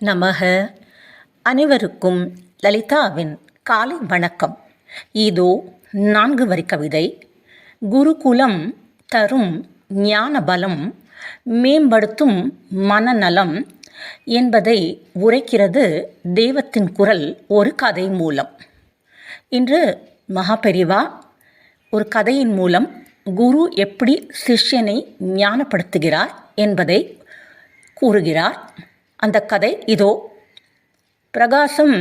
நமக. அனைவருக்கும் லலிதாவின் காலை வணக்கம். இதோ நான்கு வரி கவிதை. குருகுலம் தரும் ஞான பலம் மேம்படுத்தும் மனநலம் என்பதை உரைக்கிறது தெய்வத்தின் குரல் ஒரு கதை மூலம். இன்று மகாபெரிவா ஒரு கதையின் மூலம் குரு எப்படி சிஷ்யனை ஞானப்படுத்துகிறார் என்பதை கூறுகிறார். அந்த கதை இதோ. பிரகாசம்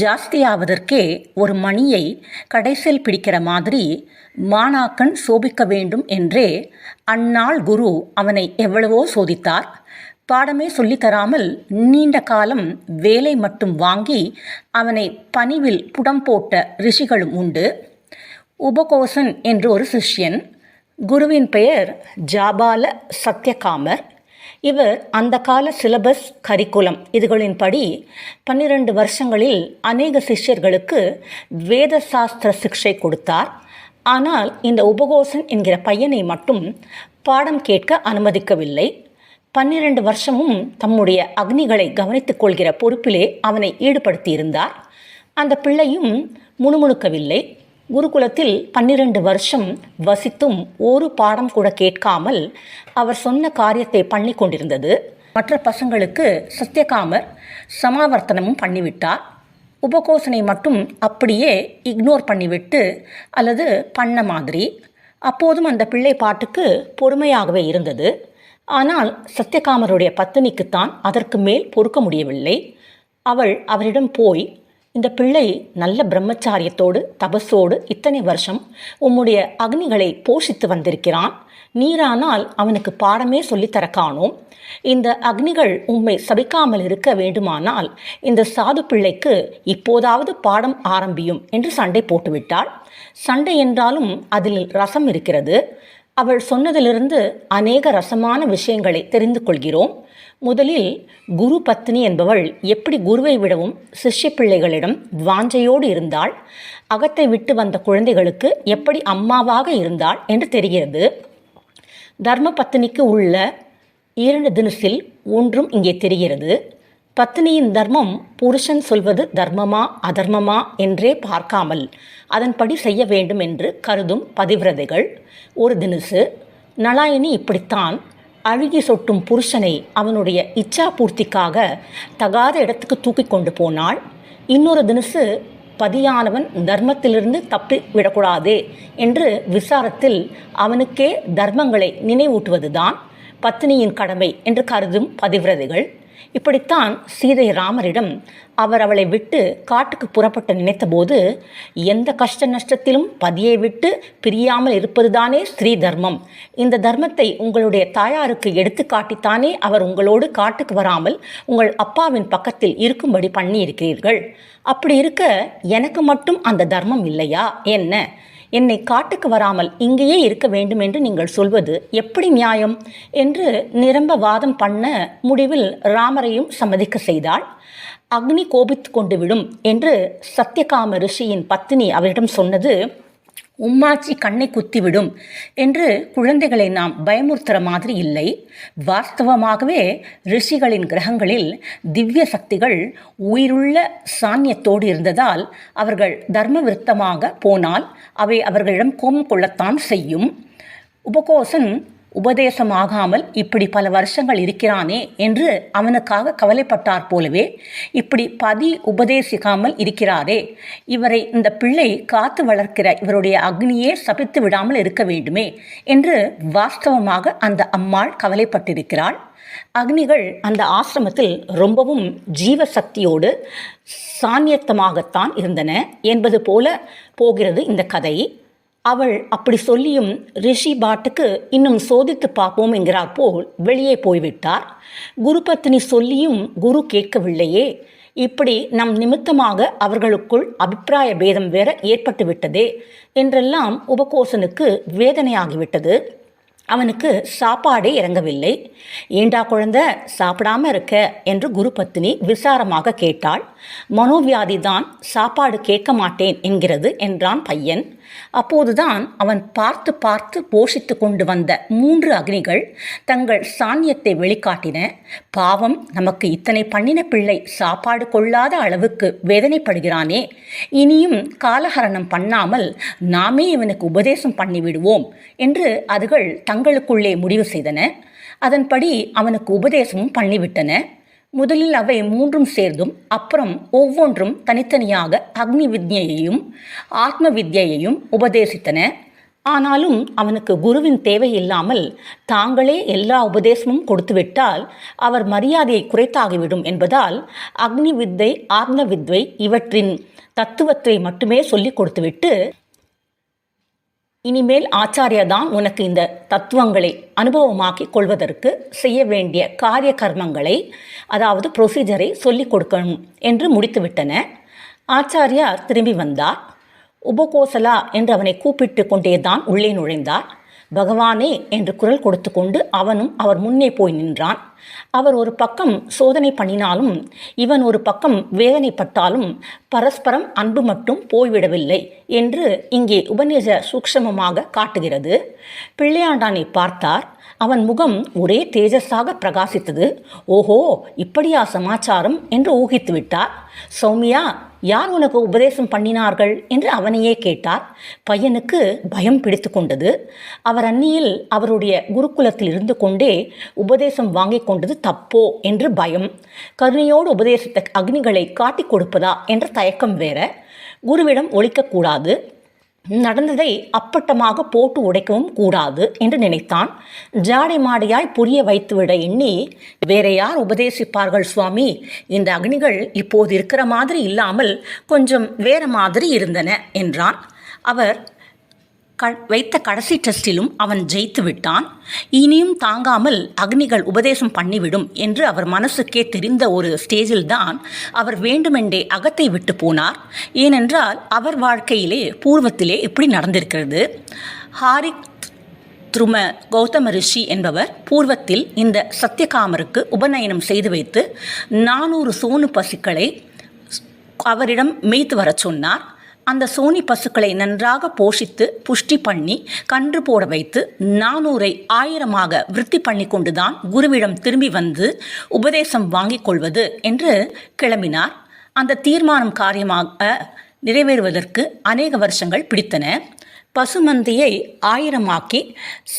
ஜாஸ்தியாவதற்கே ஒரு மணியை கடைசியில் பிடிக்கிற மாதிரி மாணாக்கன் சோபிக்க வேண்டும் என்றே அந்நாள் குரு அவனை எவ்வளவோ சோதித்தார். பாடமே சொல்லித்தராமல் நீண்ட காலம் வேலை மட்டும் வாங்கி அவனை பணிவில் புடம் போட்ட ரிஷிகளும் உண்டு. உபகோசன் என்று ஒரு சிஷ்யன். குருவின் பெயர் ஜாபால சத்யகாமர். இவர் அந்த கால சிலபஸ் கரிக்குலம் இதுகளின்படி பன்னிரண்டு வருஷங்களில் அநேக சிஷ்யர்களுக்கு வேத சாஸ்திர சிக்ஷை கொடுத்தார். ஆனால் இந்த உபகோசன் என்கிற பையனை மட்டும் பாடம் கேட்க அனுமதிக்கவில்லை. பன்னிரண்டு வருஷமும் தம்முடைய அக்னிகளை கவனித்துக் கொள்கிற பொறுப்பிலே அவனை ஈடுபடுத்தியிருந்தார். அந்த பிள்ளையும் முணுமுணுக்கவில்லை. குருகுலத்தில் பன்னிரண்டு வருஷம் வசித்தும் ஒரு பாடம் கூட கேட்காமல் அவர் சொன்ன காரியத்தை பண்ணி கொண்டிருந்தது. மற்ற பசங்களுக்கு சத்யகாமர் சமாவர்த்தனமும் பண்ணிவிட்டார். உபகோசனை மட்டும் அப்படியே இக்னோர் பண்ணிவிட்டு அல்லது பண்ண மாதிரி. அப்போதும் அந்த பிள்ளை பாட்டுக்கு பொறுமையாகவே இருந்தது. ஆனால் சத்யகாமருடைய பத்தினிக்குத்தான் அதற்கு மேல் பொறுக்க முடியவில்லை. அவள் அவரிடம் போய் இந்த பிள்ளை நல்ல பிரம்மச்சாரியத்தோடு தபஸோடு இத்தனை வருஷம் உம்முடைய அக்னிகளை போஷித்து வந்திருக்கிறான். நீரானால் அவனுக்கு பாடமே சொல்லித்தர காணோம். இந்த அக்னிகள் உம்மை சபிக்காமல் இருக்க வேண்டுமானால் இந்த சாது பிள்ளைக்கு இப்போதாவது பாடம் ஆரம்பியும் என்று சண்டை போட்டுவிட்டாள். சண்டை என்றாலும் அதில் ரசம் இருக்கிறது. அவள் சொன்னதிலிருந்து அநேக ரசமான விஷயங்களை தெரிந்து கொள்கிறோம். முதலில் குரு பத்னி என்பவள் எப்படி குருவை விடவும் சிஷ்ய பிள்ளைகளிடம் வாஞ்சையோடு இருந்தாள் அகத்தை விட்டு வந்த குழந்தைகளுக்கு எப்படி அம்மாவாக இருந்தாள் என்று தெரிகிறது. தர்ம பத்தினிக்கு உள்ள இரண்டு தினசில் ஒன்றும் இங்கே தெரிகிறது. பத்னியின் தர்மம் புருஷன் சொல்வது தர்மமா அதர்மமா என்றே பார்க்காமல் அதன்படி செய்ய வேண்டும் என்று கருதும் பதிவிரதைகள். ஒரு தினசு நலாயினி இப்படித்தான் அழுகி சொட்டும் புருஷனை அவனுடைய இச்சா பூர்த்திக்காக தகாத இடத்துக்கு தூக்கி கொண்டு போனாள். இன்னொரு தினசு பதியானவன் தர்மத்திலிருந்து தப்பி விடக்கூடாதே என்று விசாரத்தில் அவனுக்கே தர்மங்களை நினைவூட்டுவதுதான் பத்தினியின் கடமை என்று கருதும் பதிவிரதைகள். இப்படித்தான் சீதை ராமரிடம் அவர் அவளை விட்டு காட்டுக்கு புறப்பட்டு நினைத்தபோது எந்த கஷ்ட நஷ்டத்திலும் பதியை விட்டு பிரியாமல் இருப்பதுதானே ஸ்ரீ தர்மம். இந்த தர்மத்தை உங்களுடைய தாயாருக்கு எடுத்து காட்டித்தானே அவர் உங்களோடு காட்டுக்கு வராமல் உங்கள் அப்பாவின் பக்கத்தில் இருக்கும்படி பண்ணியிருக்கிறீர்கள். அப்படி இருக்க எனக்கு மட்டும் அந்த தர்மம் இல்லையா? என்ன? என்னை காட்டுக்கு வராமல் இங்கேயே இருக்க வேண்டும் என்று நீங்கள் சொல்வது எப்படி நியாயம்? என்று நிரம்ப வாதம் பண்ண முடிவில் ராமரையும் சம்மதிக்க செய்தாள். அக்னி கோபித்து கொண்டு விடும் என்று சத்யகாம ரிஷியின் பத்தினி அவரிடம் சொன்னது உம்மாச்சி கண்ணை குத்திவிடும் என்று குழந்தைகளை நாம் பயமுறுத்துகிற மாதிரி இல்லை. வாஸ்தவமாகவே ரிஷிகளின் கிரகங்களில் திவ்ய சக்திகள் உயிருள்ள சாண்யத்தோடு இருந்ததால் அவர்கள் தர்ம விருத்தமாக போனால் அவை அவர்களிடம் கோபம் கொள்ளத்தான் செய்யும். உபகோசன் உபதேசமாகாமல் இப்படி பல வருஷங்கள் இருக்கிறானே என்று அவனுக்காக கவலைப்பட்டார் போலவே இப்படி பதி உபதேசிக்காமல் இருக்கிறாரே. இவரை இந்த பிள்ளை காத்து வளர்க்கிற இவருடைய அக்னியே சபித்து விடாமல் இருக்க வேண்டுமே என்று வாஸ்தவமாக அந்த அம்மாள் கவலைப்பட்டிருக்கிறாள். அக்னிகள் அந்த ஆசிரமத்தில் ரொம்பவும் ஜீவசக்தியோடு சாநியத்தமாகத்தான் இருந்தன என்பது போல போகிறது இந்த கதை. அவள் அப்படி சொல்லியும் ரிஷி பாட்டுக்கு இன்னும் சோதித்து பார்ப்போம் என்கிறார் போல் வெளியே போய்விட்டார். குருபத்தினி சொல்லியும் குரு கேட்கவில்லையே. இப்படி நம் நிமித்தமாக அவர்களுக்குள் அபிப்பிராய பேதம் வேற ஏற்பட்டு விட்டதே என்றெல்லாம் உபகோசனுக்கு வேதனையாகிவிட்டது. அவனுக்கு சாப்பாடே இறங்கவில்லை. ஏண்டா குழந்தை சாப்பிடாம இருக்க? என்று குரு பத்தினி விசாரமாக கேட்டாள். மனோவியாதி தான் சாப்பாடு கேட்க மாட்டேன் என்கிறது என்றான் பையன். அப்போதுதான் அவன் பார்த்து பார்த்து போஷித்து கொண்டு வந்த மூன்று அக்னிகள் தங்கள் சாநியத்தை வெளிக்காட்டின. பாவம் நமக்கு இத்தனை பண்ணின பிள்ளை சாப்பாடு கொள்ளாத அளவுக்கு வேதனைப்படுகிறானே. இனியும் காலஹரணம் பண்ணாமல் நாமே இவனுக்கு உபதேசம் பண்ணிவிடுவோம் என்று அதுகள் தங்களுக்குள்ளே முடிவு செய்தன. அதன்படி அவனுக்கு உபதேசமும் பண்ணிவிட்டன. முதலில் அவை மூன்றும் சேர்ந்தும் அப்புறம் ஒவ்வொன்றும் தனித்தனியாக அக்னி வித்யையையும் ஆத்ம வித்யையையும் உபதேசித்தன. ஆனாலும் அவனுக்கு குருவின் தேவையில்லாமல் தாங்களே எல்லா உபதேசமும் கொடுத்துவிட்டால் அவர் மரியாதையை குறைத்தாகிவிடும் என்பதால் அக்னி வித்தை ஆத்ம வித்வை இவற்றின் தத்துவத்தை மட்டுமே சொல்லிக் கொடுத்துவிட்டு இனிமேல் ஆச்சாரியா தான் உனக்கு இந்த தத்துவங்களை அனுபவமாக்கி கொள்வதற்கு செய்ய வேண்டிய காரிய கர்மங்களை அதாவது ப்ரொசீஜரை சொல்லிக் கொடுக்கணும் என்று முடித்துவிட்டன. ஆச்சாரியார் திரும்பி வந்தார். உபகோசலா என்று அவனை கூப்பிட்டு கொண்டே தான் உள்ளே நுழைந்தார். பகவானே என்று குரல் கொடுத்து கொண்டு அவனும் அவர் முன்னே போய் நின்றான். அவர் ஒரு பக்கம் சோதனை பண்ணினாலும் இவன் ஒரு பக்கம் வேதனைப்பட்டாலும் பரஸ்பரம் அன்பு மட்டும் போய்விடவில்லை என்று இங்கே உபநிஷ சூக்ஷமமாக காட்டுகிறது. பிள்ளையாண்டானை பார்த்தார். அவன் முகம் ஒரே தேஜஸாக பிரகாசித்தது. ஓஹோ இப்படியா சமாச்சாரம் என்று ஊகித்து விட்டார் சௌமியா யார் உனக்கு உபதேசம் பண்ணினார்கள் என்று அவனையே கேட்டார். பையனுக்கு பயம் பிடித்து கொண்டது. அவர் அந்நியில் அவருடைய குருகுலத்தில் இருந்து கொண்டே உபதேசம் வாங்கிக் கொண்டது தப்போ என்று பயம். கருணையோடு உபதேசத்தை அக்னிகளை காட்டிக் கொடுப்பதா என்ற தயக்கம் வேற. குருவிடம் ஒழிக்கக்கூடாது நடந்ததை அப்பட்டமாக போட்டு உடைக்கவும் கூடாது என்று நினைத்தான். ஜாடை மாடையாய் புரிய வைத்துவிட எண்ணி வேற யார் உபதேசிப்பார்கள் சுவாமி? இந்த அக்னிகள் இப்போது இருக்கிற மாதிரி இல்லாமல் கொஞ்சம் வேற மாதிரி இருந்தன என்றான். அவர் க வைத்த கடைசி டெஸ்டிலும் அவன் ஜெயித்து விட்டான். இனியும் தாங்காமல் அக்னிகள் உபதேசம் பண்ணிவிடும் என்று அவர் மனசுக்கே தெரிந்த ஒரு ஸ்டேஜில் தான் அவர் வேண்டுமென்றே அகத்தை விட்டு போனார். ஏனென்றால் அவர் வாழ்க்கையிலே பூர்வத்திலே இப்படி நடந்திருக்கிறது? ஹாரிக் துரும கௌதம ரிஷி என்பவர் பூர்வத்தில் இந்த சத்தியகாமருக்கு உபநயனம் செய்து வைத்து நானூறு சோனு பசுக்களை அவரிடம் மேய்த்து வரச் சொன்னார். அந்த சோனி பசுக்களை நன்றாக போஷித்து புஷ்டி பண்ணி கன்று போட வைத்து நானூரை ஆயிரமாக விருத்தி பண்ணி கொண்டுதான் குருவிடம் திரும்பி வந்து உபதேசம் வாங்கிக் கொள்வது என்று கிளம்பினார். அந்த தீர்மானம் காரியமாக நிறைவேறுவதற்கு அநேக வருஷங்கள் பிடித்தன. பசுமந்தியை ஆயிரமாக்கி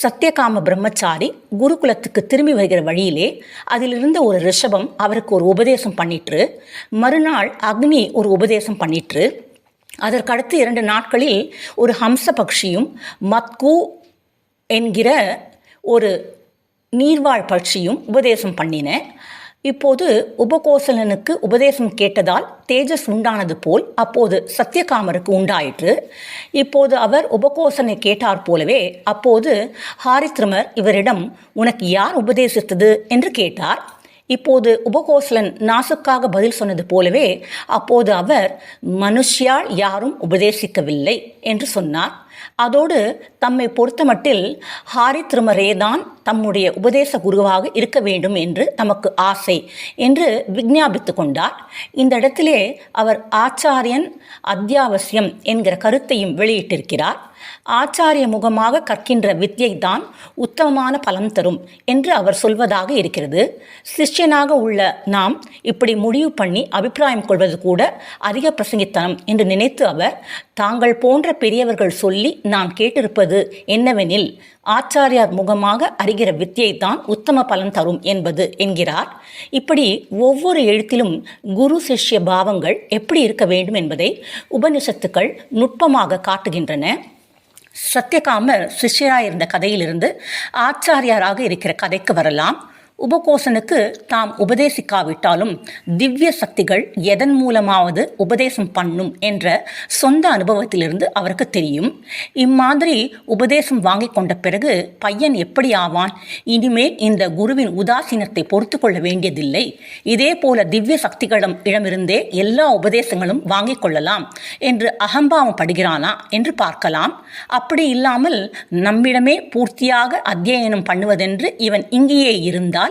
சத்தியகாம பிரம்மச்சாரி குருகுலத்துக்கு திரும்பி வருகிற வழியிலே அதிலிருந்த ஒரு ரிஷபம் அவருக்கு ஒரு உபதேசம் பண்ணிற்று. மறுநாள் அக்னி ஒரு உபதேசம் பண்ணிற்று. அதற்கடுத்து இரண்டு நாட்களில் ஒரு ஹம்ச பக்ஷியும் மத்கு என்கிற ஒரு நீர்வாழ் பட்சியும் உபதேசம் பண்ணின. இப்போது உபகோசலனுக்கு உபதேசம் கேட்டதால் தேஜஸ் உண்டானது போல் அப்போது சத்தியகாமருக்கு உண்டாயிற்று. இப்போது அவர் உபகோசனை கேட்டார் போலவே அப்போது ஹாரித்ரமர் இவரிடம் உனக்கு யார் உபதேசித்தது? என்று கேட்டார். இப்போது உபகோசலன் நாசுக்காக பதில் சொன்னது போலவே அப்போது அவர் மனுஷ்யால் யாரும் உபதேசிக்கவில்லை என்று சொன்னார். அதோடு தம்மை பொறுத்தமட்டில் ஹாரித்ருமரே தான் தம்முடைய உபதேச குருவாக இருக்க வேண்டும் என்று தமக்கு ஆசை என்று விஜாபித்து கொண்டார். இந்த இடத்திலே அவர் ஆச்சாரியன் அத்தியாவசியம் என்கிற கருத்தையும் வெளியிட்டிருக்கிறார். ஆச்சாரிய முகமாக கற்கின்ற வித்தியை தான் உத்தமமான பலம் தரும் என்று அவர் சொல்வதாக இருக்கிறது. சிஷ்யனாக உள்ள நாம் இப்படி முடிவு பண்ணி அபிப்பிராயம் கொள்வது கூட அதிக பிரசங்கித்தனம் என்று நினைத்து அவர் தாங்கள் போன்ற பெரியவர்கள் சொல்லி நான் கேட்டிருப்பது என்னவெனில் ஆச்சாரியார் முகமாக அறிகிற வித்தியை தான் உத்தம பலன் தரும் என்பது என்கிறார். இப்படி ஒவ்வொரு எழுத்திலும் குரு சிஷ்ய பாவங்கள் எப்படி இருக்க வேண்டும் என்பதை உபனிஷத்துக்கள் நுட்பமாக காட்டுகின்றன. சத்யகாமர் சிஷ்யராக இருந்த கதையிலிருந்து ஆச்சாரியாராக இருக்கிற கதைக்கு வரலாம். உபகோசனுக்கு தாம் உபதேசிக்காவிட்டாலும் திவ்ய சக்திகள் எதன் மூலமாவது உபதேசம் பண்ணும் என்ற சொந்த அனுபவத்திலிருந்து அவருக்கு தெரியும். இம்மாதிரி உபதேசம் வாங்கி கொண்ட பிறகு பையன் எப்படி ஆவான்? இனிமேல் இந்த குருவின் உதாசீனத்தை பொறுத்து கொள்ள வேண்டியதில்லை. இதே போல திவ்ய சக்திகளும் இடமிருந்தே எல்லா உபதேசங்களும் வாங்கிக் கொள்ளலாம் என்று அகம்பாவம் படுகிறானா என்று பார்க்கலாம். அப்படி இல்லாமல் நம்மிடமே பூர்த்தியாக அத்தியனம் பண்ணுவதென்று இவன் இங்கேயே இருந்தால்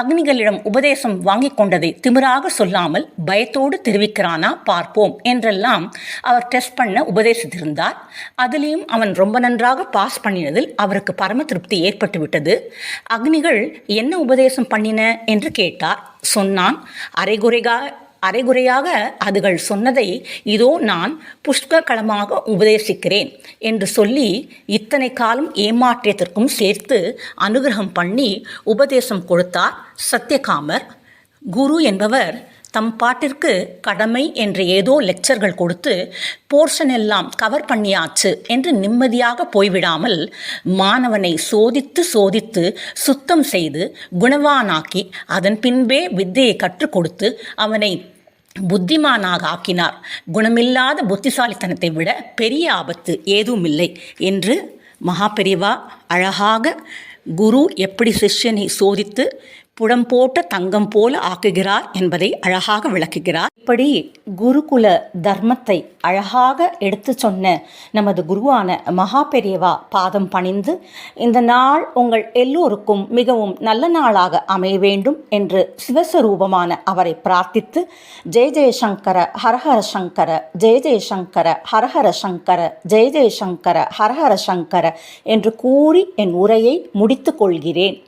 அக்னிகளிடம் உபதேசம் வாங்கிக் கொண்டதை திமிராக சொல்லாமல் பயத்தோடு தெரிவிக்கிறானா பார்ப்போம் என்றெல்லாம் அவர் டெஸ்ட் பண்ண உபதேசித்திருந்தார். அதிலையும் அவன் ரொம்ப நன்றாக பாஸ் பண்ணினதில் அவருக்கு பரம திருப்தி ஏற்பட்டு விட்டது. அக்னிகள் என்ன உபதேசம் பண்ணின என்று கேட்டார். சொன்னான் அரைகுறைகா அரைகுறையாக அதுகள் சொன்னதை இதோ நான் புஷ்ககளமாக உபதேசிக்கிறேன் என்று சொல்லி இத்தனை காலம் ஏமாற்றியதற்கும் சேர்த்து அனுகிரகம் பண்ணி உபதேசம் கொடுத்தார் சத்யகாமர். குரு என்பவர் தம் பாட்டிற்கு கடமை என்ற ஏதோ லெக்சர்கள் கொடுத்து போர்ஷன் எல்லாம் கவர் பண்ணியாச்சு என்று நிம்மதியாக போய்விடாமல் மாணவனை சோதித்து சோதித்து சுத்தம் செய்து குணவானாக்கி அதன் பின்பே வித்தையை கற்றுக் கொடுத்து அவனை புத்திமானாக ஆக்கினார். குணமில்லாத புத்திசாலித்தனத்தை விட பெரிய ஆபத்து ஏதுமில்லை என்று மகாபெரிவா அழகாக குரு எப்படி சிஷ்யனை சோதித்து புடம் போட்ட தங்கம் போல ஆக்குகிறார் என்பதை அழகாக விளக்குகிறார். இப்படி குருகுல தர்மத்தை அழகாக எடுத்து சொன்ன நமது குருவான மகா பெரியவா பாதம் பணிந்து இந்த நாள் உங்கள் எல்லோருக்கும் மிகவும் நல்ல நாளாக அமைய வேண்டும் என்று சிவஸ்வரூபமான அவரை பிரார்த்தித்து ஜெய ஜெயசங்கர ஹரஹர சங்கர ஜெய ஜெயசங்கர ஹரஹர சங்கர ஜெய ஜெயசங்கர ஹரஹர சங்கர என்று கூறி என் உரையை முடித்து கொள்கிறேன்.